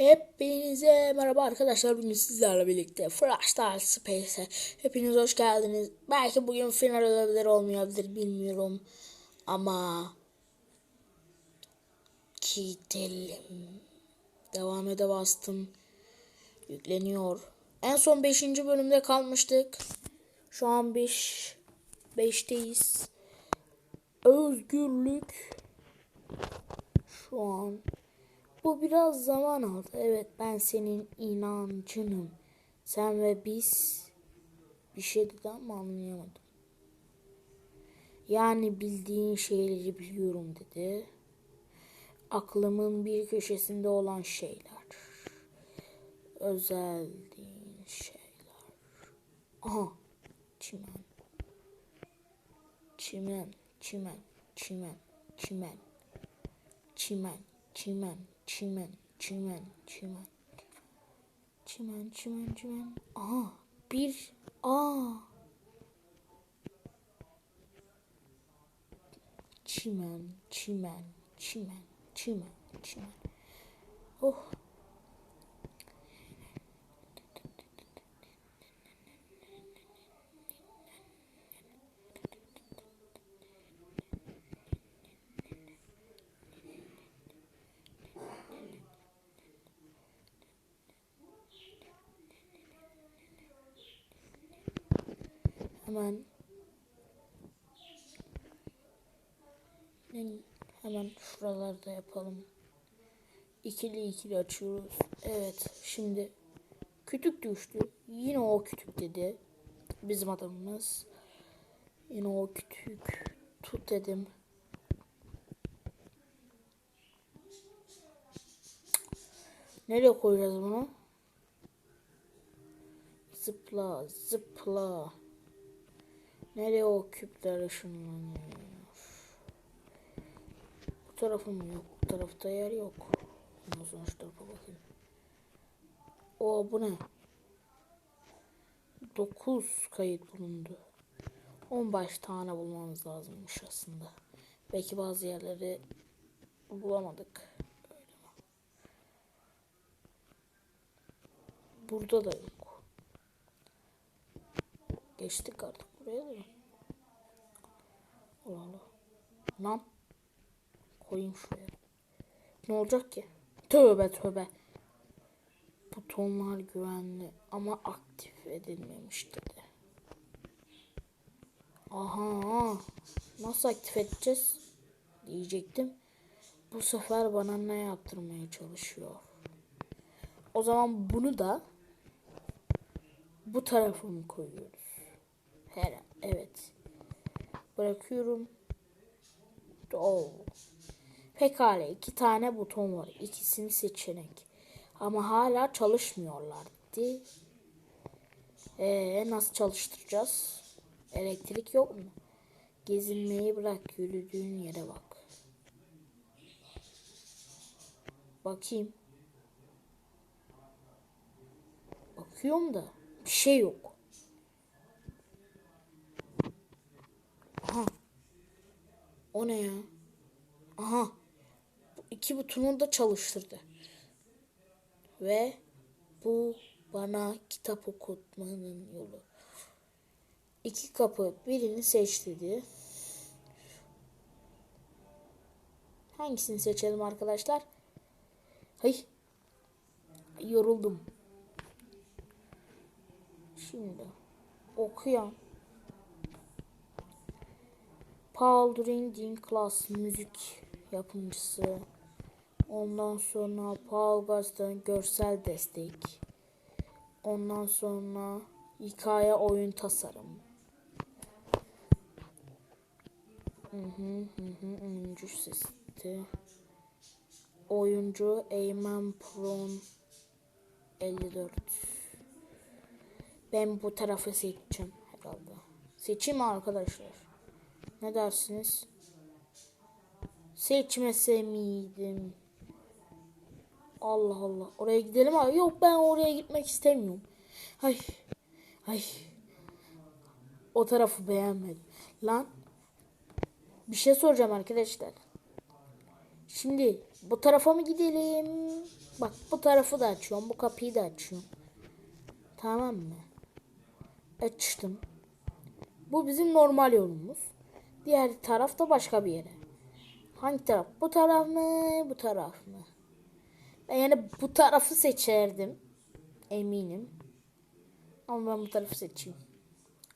Hepinize merhaba arkadaşlar. Bugün sizlerle birlikte Flash Star Space'e hepiniz hoş geldiniz. Belki bugün final olabilir olmayabilir bilmiyorum. Ama gidelim. Devam ede bastım. Yükleniyor. En son 5. bölümde kalmıştık. Şu an 5 5'teyiz. Özgürlük şu an bu biraz zaman aldı. Evet ben senin inancınım. Sen ve biz bir şey dedi ama anlayamadım. Yani bildiğin şeyleri biliyorum dedi. Aklımın bir köşesinde olan şeyler. Özeldiğin şeyler. Aha. Çimen. Çimen. Çimen. Çimen. Çimen. Çimen. Çimen. Çimen, çimen, çimen. Çimen, çimen, çimen. Aha, bir, aa. Çimen, çimen, çimen, çimen, çimen. Oh. Hemen hemen şuralarda yapalım. İkili ikili açıyoruz. Evet şimdi kütük düştü. Yine o kütük dedi. Bizim adamımız. Yine o kütük. Tut dedim. Nereye koyacağız bunu? Zıpla, zıpla. Nereye o küpler ışınlanıyor? Bu tarafı yok? Bu tarafta yer yok. Ondan sonra şu tarafa bakayım. O bu ne? 9 kayıt bulundu. 15 tane bulmamız lazımmış aslında. Belki bazı yerleri bulamadık. Burada da yok. Geçtik artık buraya da. Allah Allah. Lan. Koyayım şuraya. Ne olacak ki? Tövbe tövbe. Butonlar güvenli ama aktif edilmemiş dedi. Aha. Nasıl aktif edeceğiz? Diyecektim. Bu sefer bana ne yaptırmaya çalışıyor? O zaman bunu da bu tarafa mı koyuyoruz? Her evet. Bırakıyorum. Oo. Pekala iki tane buton var. İkisini seçenek. Ama hala çalışmıyorlar dedi. Ee, nasıl çalıştıracağız? Elektrik yok mu? Gezinmeyi bırak yürüdüğün yere bak. Bakayım. Bakıyorum da bir şey yok. Aha. O ne ya? Aha. Bu iki butonu da çalıştırdı. Ve bu bana kitap okutmanın yolu. İki kapı birini seç dedi. Hangisini seçelim arkadaşlar? Hay. Yoruldum. Şimdi okuyan Paul Grinding Class müzik yapımcısı. Ondan sonra Paul Gaz'dan görsel destek. Ondan sonra hikaye oyun tasarım. Hı hı hı oyuncu sesi. Oyuncu Eymen Pron 54. Ben bu tarafı seçeceğim herhalde. Seçeyim arkadaşlar. Ne dersiniz? Seçmese miydim? Allah Allah. Oraya gidelim abi. Yok ben oraya gitmek istemiyorum. Ay. Ay. O tarafı beğenmedim. Lan. Bir şey soracağım arkadaşlar. Şimdi bu tarafa mı gidelim? Bak bu tarafı da açıyorum. Bu kapıyı da açıyorum. Tamam mı? Açtım. Bu bizim normal yolumuz. Diğer taraf da başka bir yere. Hangi taraf? Bu taraf mı? Bu taraf mı? Ben yani bu tarafı seçerdim. Eminim. Ama ben bu tarafı seçeyim.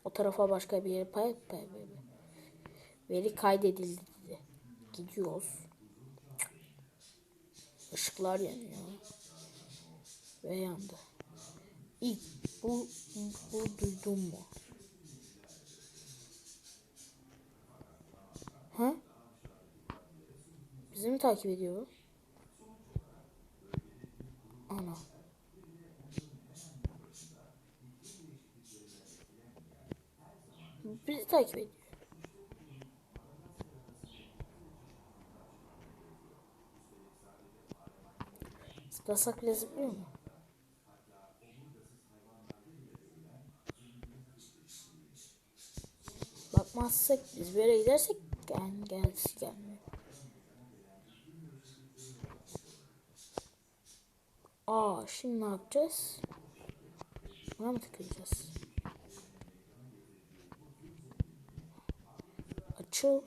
O tarafa başka bir yere pay, pay, pay. Veri kaydedildi dedi. Gidiyoruz. Işıklar yanıyor. Ve yandı. İlk bu, bu duydun mu? Ha? Bizi mi takip ediyor? Ana. Bizi takip ediyor. Zıplasak bile zıplıyor mu? Bakmazsak biz böyle gidersek gel gelsi gelmiyor. Aa şimdi ne yapacağız? Buna mı tıklayacağız? Açıl.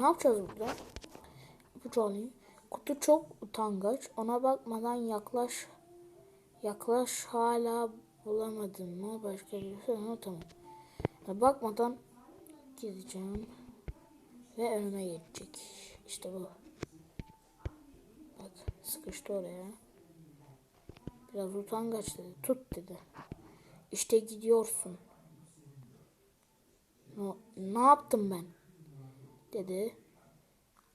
Ne yapacağız burada? İpucu alayım. Kutu çok utangaç. Ona bakmadan yaklaş. Yaklaş hala bulamadın mı? Başka bir şey ha, tamam. Bakmadan gideceğim. Ve önüme gelecek. İşte bu. Bak sıkıştı oraya. Biraz utangaç dedi. Tut dedi. İşte gidiyorsun. Ne, ne yaptım ben? Dedi.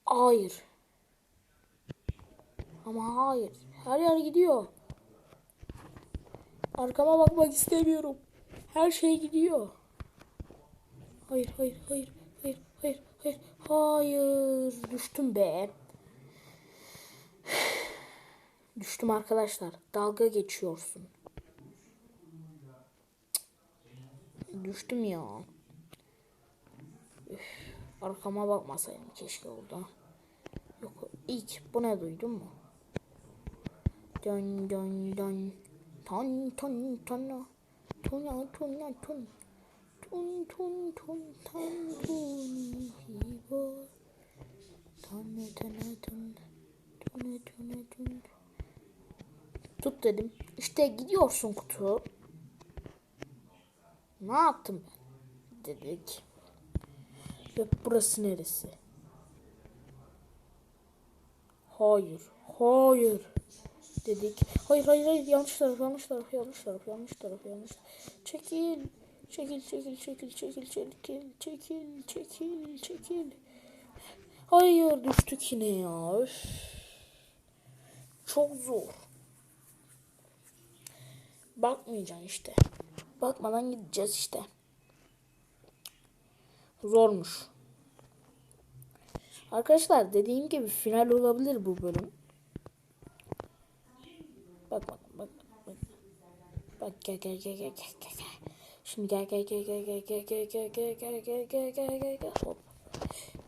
Hayır. Ama hayır. Her yer gidiyor. Arkama bakmak istemiyorum. Her şey gidiyor. Hayır, hayır, hayır, hayır, hayır, hayır, hayır. Düştüm be. Düştüm arkadaşlar. Dalga geçiyorsun. Düştüm ya. Üf, arkama bakmasaydım keşke orada. Yok ilk bu ne duydun mu? Dön dön dön. Ton ton ton. Ton ton ton. Ton ton ton ton ton. Hibo. Ton ton ton. Ton ton ton. Tut dedim. İşte gidiyorsun kutu. Ne yaptım ben? Dedik. Ve burası neresi? Hayır. Hayır. Dedik. Hayır hayır hayır yanlış taraf yanlış taraf yanlış taraf yanlış taraf yanlış. Çekil. Çekil çekil çekil çekil çekil çekil çekil çekil. Hayır düştük yine ya. Üf. Çok zor. Bakmayacaksın işte. Bakmadan gideceğiz işte. Zormuş. Arkadaşlar dediğim gibi final olabilir bu bölüm. Bak bak bak bak. Bak gel gel gel gel gel gel. Şimdi gel gel gel gel gel gel gel gel gel gel gel gel gel gel gel hop.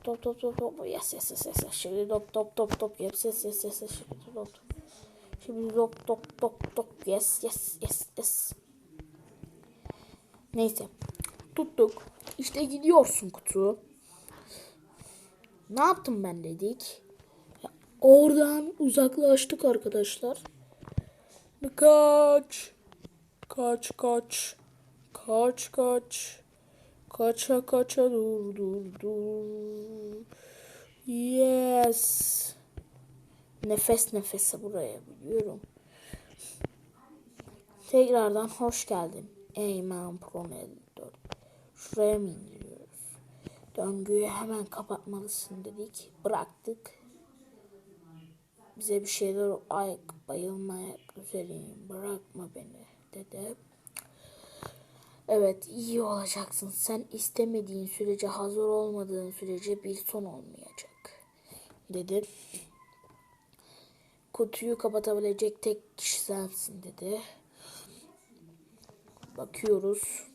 Top top top top yes yes yes yes şimdi top top top top yes yes yes yes şimdi top şimdi top top top top yes yes yes yes neyse tuttuk işte gidiyorsun kutu ne yaptım ben dedik oradan uzaklaştık arkadaşlar kaç kaç kaç kaç kaç Kaça kaça dur dur dur. Yes. Nefes nefese buraya biliyorum. Tekrardan hoş geldin. Eyman Pro 4. Şuraya mı indiriyoruz? Döngüyü hemen kapatmalısın dedik. Bıraktık. Bize bir şeyler ayak bayılmaya üzereyim. Bırakma beni dedi. Evet iyi olacaksın. Sen istemediğin sürece hazır olmadığın sürece bir son olmayacak. Dedi. Kutuyu kapatabilecek tek kişi sensin dedi. Bakıyoruz.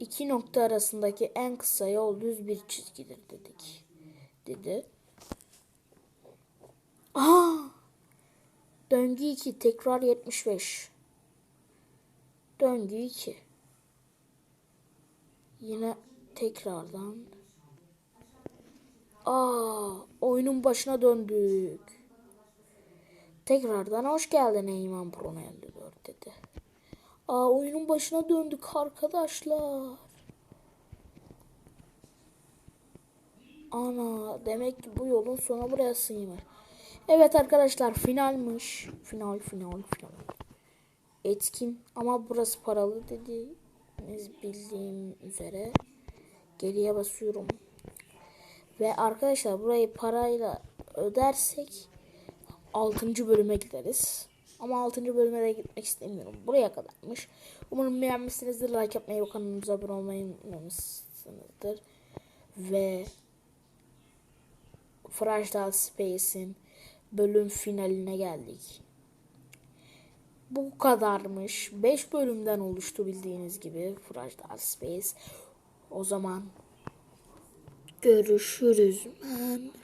İki nokta arasındaki en kısa yol düz bir çizgidir dedik. Dedi. Aa! Döngü 2 tekrar 75. Döngü 2. Yine tekrardan. Aa, oyunun başına döndük. Tekrardan hoş geldin Eyman Pro 54 dedi. Aa, oyunun başına döndük arkadaşlar. Ana demek ki bu yolun sonu burasıymış. Evet arkadaşlar finalmiş. Final final final. Etkin ama burası paralı dediğiniz bildiğim üzere. Geriye basıyorum. Ve arkadaşlar burayı parayla ödersek 6. bölüme gideriz. Ama 6. bölüme de gitmek istemiyorum. Buraya kadarmış. Umarım beğenmişsinizdir. Like yapmayı ve kanalımıza abone olmayı unutmamışsınızdır. Ve Fragile Space'in bölüm finaline geldik. Bu kadarmış. 5 bölümden oluştu bildiğiniz gibi Fragile Space. O zaman görüşürüz. Man.